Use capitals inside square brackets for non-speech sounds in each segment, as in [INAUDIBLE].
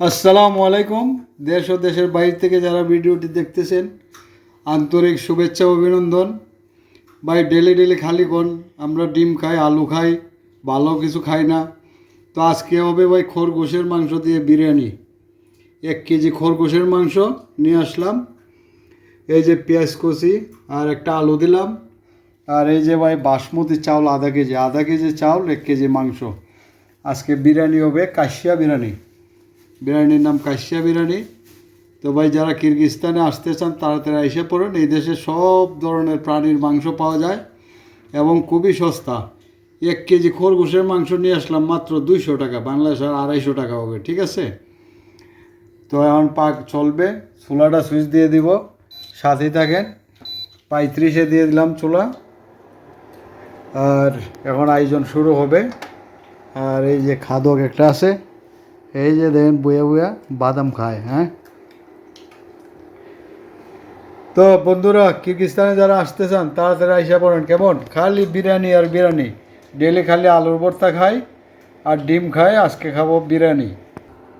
আসসালামু আলাইকুম। দেশ ও দেশের বাইরে থেকে যারা ভিডিওটি দেখতেছেন, আন্তরিক শুভেচ্ছা অভিনন্দন। ভাই ডেলি ডেলি খালি কোন? আমরা ডিম খাই, আলু খাই, ভালো কিছু খাই না। তো আজকে হবে ভাই খরগোশের মাংস দিয়ে বিরিয়ানি। এক কেজি খরগোশের মাংস নিয়ে আসলাম। এই যে পেঁয়াজ কষি আর একটা আলু দিলাম। আর এই যে ভাই বাসমতি চাউল আধা কেজি আধা কেজি চাউল, এক কেজি মাংস। আজকে বিরিয়ানি হবে কাশিয়া বিরিয়ানি। বিরিয়ানির নাম কাশিয়া বিরিয়ানি। তো ভাই, যারা কিরগিস্তানে আসতে চান তাড়াতাড়ি এসে পড়েন। এই দেশে সব ধরনের প্রাণীর মাংস পাওয়া যায় এবং খুবই সস্তা। এক কেজি খরগোশের মাংস নিয়ে আসলাম মাত্র দুইশো টাকা। বাংলাদেশের আড়াইশো টাকা হবে, ঠিক আছে? তো এখন পাক চলবে। চুলাটা সুইচ দিয়ে দিব। সাথেই থাকেন। পঁয়ত্রিশে দিয়ে দিলাম চুলা। আর এখন আয়োজন শুরু হবে। আর এই যে খাদক একটা আছে। এই যে দেখেন বইয়া বইয়া বাদাম খায় হ্যাঁ? তো বন্ধুরা, কিরগিস্তানে যারা আসতে চান, তাড়াতাড়ি আইসা পড়েন। কেমন? খালি বিরিয়ানি আর বিরিয়ানি। ডেলি খালি আলুর ভর্তা খাই আর ডিম খাই, আজকে খাব বিরিয়ানি।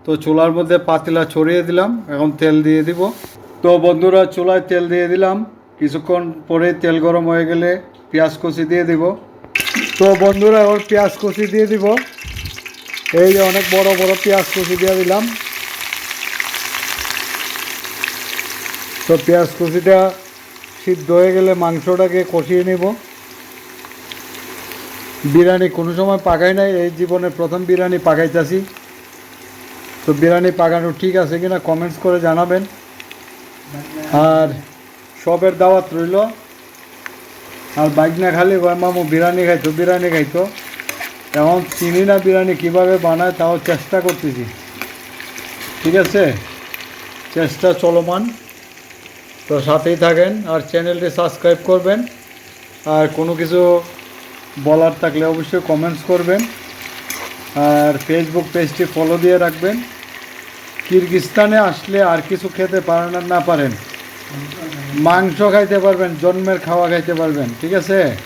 তো চুলার মধ্যে পাতিলা ছড়িয়ে দিলাম, এখন তেল দিয়ে দিব। তো বন্ধুরা, চুলায় তেল দিয়ে দিলাম। কিছুক্ষণ পরে তেল গরম হয়ে গেলে পেঁয়াজ কষি দিয়ে দিব। তো বন্ধুরা ওর পেঁয়াজ কষি দিয়ে দিব। এই যে অনেক বড় বড় পেঁয়াজ কুচি দিয়ে দিলাম। তো পেঁয়াজ কুচিটা সিদ্ধ হয়ে গেলে মাংসটাকে কষিয়ে নেব। বিরিয়ানি কোনো সময় পাকাই নাই, এই জীবনে প্রথম বিরিয়ানি পাকাইতেছি। তো বিরিয়ানি পাকানো ঠিক আছে কিনা কমেন্টস করে জানাবেন। আর সবের দাওয়াত রইল। আর বাইক না খালি মামু বিরিয়ানি খাইতো বিরিয়ানি খাইতো। এখন চিনি না বিরিয়ানি কীভাবে বানায় তাও চেষ্টা করতেছি। ঠিক আছে? চেষ্টা চলমান। তো সাথেই থাকেন আর চ্যানেলটি সাবস্ক্রাইব করবেন। আর কোনো কিছু বলার থাকলে অবশ্যই কমেন্টস করবেন। আর ফেসবুক পেজটি ফলো দিয়ে রাখবেন। কিরগিস্তানে আসলে আর কিছু খেতে পারেন আর না পারেন। মাংস খাইতে পারবেন, জন্মের খাওয়া খাইতে পারবেন। ঠিক আছে?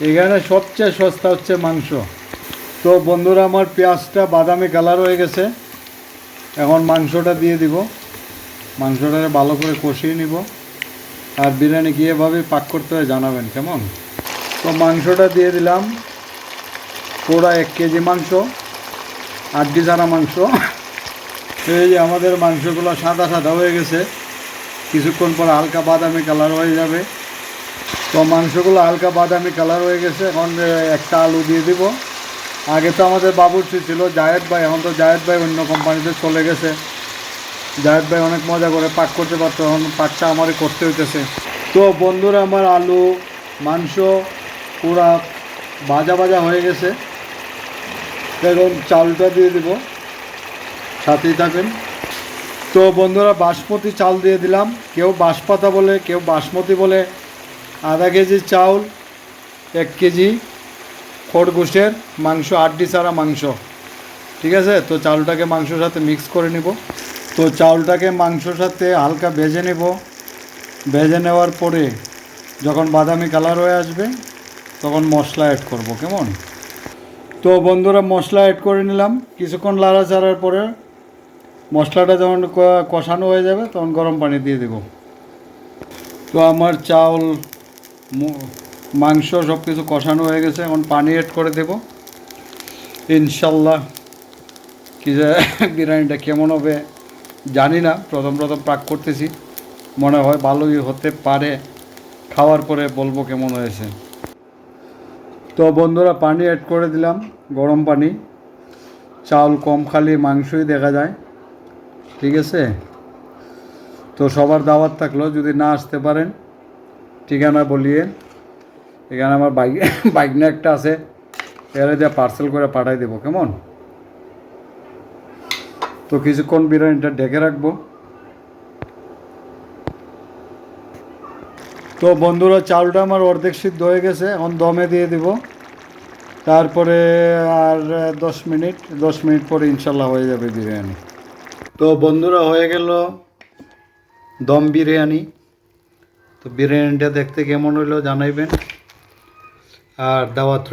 এখানে সবচেয়ে সস্তা হচ্ছে মাংস। তো বন্ধুরা, আমার পেঁয়াজটা বাদামি কালার হয়ে গেছে। এখন মাংসটা দিয়ে দিব। মাংসটা ভালো করে কষিয়ে নিব। আর বিরিয়ানি কীভাবে পাক করতে হয় জানাবেন, কেমন? তো মাংসটা দিয়ে দিলাম। পুরা এক কেজি মাংস আটটি ছাড়া মাংস। এই যে আমাদের মাংসগুলো সাদা সাদা হয়ে গেছে। কিছুক্ষণ পর হালকা বাদামি কালার হয়ে যাবে। তো মাংসগুলো হালকা বাদামি কালার হয়ে গেছে। এখন একটা আলু দিয়ে দিব। আগে তো আমাদের বাবুর্চি ছিল, জায়েদ ভাই, এখন তো জায়েদ ভাই অন্য কোম্পানিতে চলে গেছে। জায়েদ ভাই অনেক মজা করে পাক করতে পারতো, এখন পাকটা আমারই করতে হইতেছে। তো বন্ধুরা, আমার আলু, মাংস পুরা ভাজা ভাজা হয়ে গেছে। এখন চালটা দিয়ে দিব। সাথেই থাকেন। তো বন্ধুরা, বাসমতি চাল দিয়ে দিলাম। কেউ বাঁশপাতা বলে, কেউ বাসমতি বলে। আধা কেজি চাউল, এক কেজি। খড়গোশের মাংস, আড্ডি ছাড়া মাংস। ঠিক আছে? তো চাউলটাকে মাংসর সাথে মিক্স করে নিব। তো চাউলটাকে মাংসর সাথে হালকা ভেজে নেব। ভেজে নেওয়ার পরে যখন বাদামি কালার হয়ে আসবে, তখন মশলা অ্যাড করব, কেমন? তো বন্ধুরা, মশলা অ্যাড করে নিলাম। কিছুক্ষণ লাড়াচাড়ার পরে মশলাটা যখন কষানো হয়ে যাবে, তখন গরম পানি দিয়ে দেব। তো আমার চাউল মাংস সব কিছু কষানো হয়ে গেছে, এখন পানি অ্যাড করে দেব। ইনশাল্লাহ, কি যে বিরিয়ানিটা কেমন হবে জানি না, প্রথম প্রথম পাক করতেছি। মনে হয় ভালোই হতে পারে, খাওয়ার পরে বলব কেমন হয়েছে। তো বন্ধুরা, পানি অ্যাড করে দিলাম, গরম পানি। চাউল কম খালি মাংসই দেখা যায়, ঠিক আছে? তো সবার দাওয়াত থাকল, যদি না আসতে পারেন, ঠিকানা বলিয়ে এখানে আমার বাইক [LAUGHS] বাইক না একটা আছে। এর দিয়ে পার্সেল করে পাঠাই দেবো, কেমন? তো কিছুক্ষণ বিরিয়ানিটা ডেকে রাখব। তো বন্ধুরা, চালটা আমার অর্ধেক সিদ্ধ হয়ে গেছে, এখন দমে দিয়ে দিব। তারপরে আর দশ মিনিট দশ মিনিট পরে ইনশাল্লাহ হয়ে যাবে বিরিয়ানি। তো বন্ধুরা, হয়ে গেল দম বিরিয়ানি। তো বিরিয়ানিটা দেখতে কেমন হইল জানাইবেন। আর দাওয়াত।